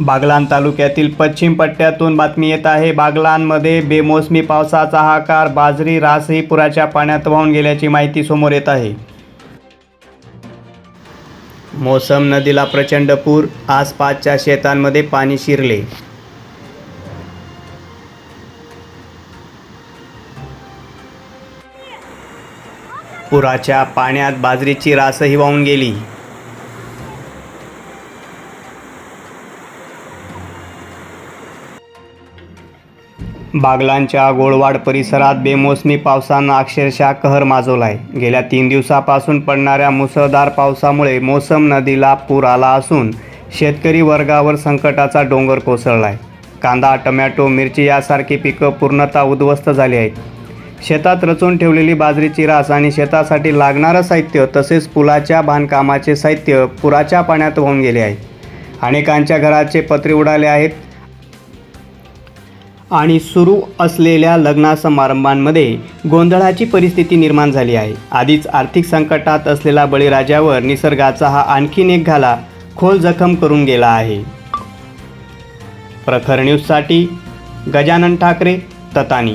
बागलान तालुक्यातील पश्चिम पट्ट्यातून बातमी येत आहे बागलानमध्ये बेमोसमी पावसाचा हाकार बाजरी रासही पुराच्या पाण्यात वाहून गेल्याची माहिती समोर येत आहे. मोसम नदीला प्रचंड पूर आसपासच्या शेतांमध्ये पाणी शिरले. पुराच्या पाण्यात बाजरीची रासही वाहून गेली. बागलांच्या गोळवाड परिसरात बेमोसमी पावसानं अक्षरशः कहर माजवलाय. गेल्या तीन दिवसापासून पडणाऱ्या मुसळधार पावसामुळे मोसम नदीला पूर आला असून शेतकरी वर्गावर संकटाचा डोंगर कोसळलाय. कांदा टमॅटो मिरची यासारखी पिकं पूर्णतः उद्ध्वस्त झाली आहेत. शेतात रचून ठेवलेली बाजरीची रास आणि शेतासाठी लागणारं साहित्य तसेच पुलाच्या बांधकामाचे साहित्य पुराच्या पाण्यात वाहून गेले आहे. अनेकांच्या घराचे पत्रे उडाले आहेत. आणि सुरू असलेल्या लग्न समारंभांमध्ये गोंधळाची परिस्थिती निर्माण झाली आहे. आधीच आर्थिक संकटात असलेला बळीराजावर निसर्गाचा हा आणखीन एक घाला खोल जखम करून गेला आहे. प्रखर न्यूजसाठी गजानन ठाकरे ततानी.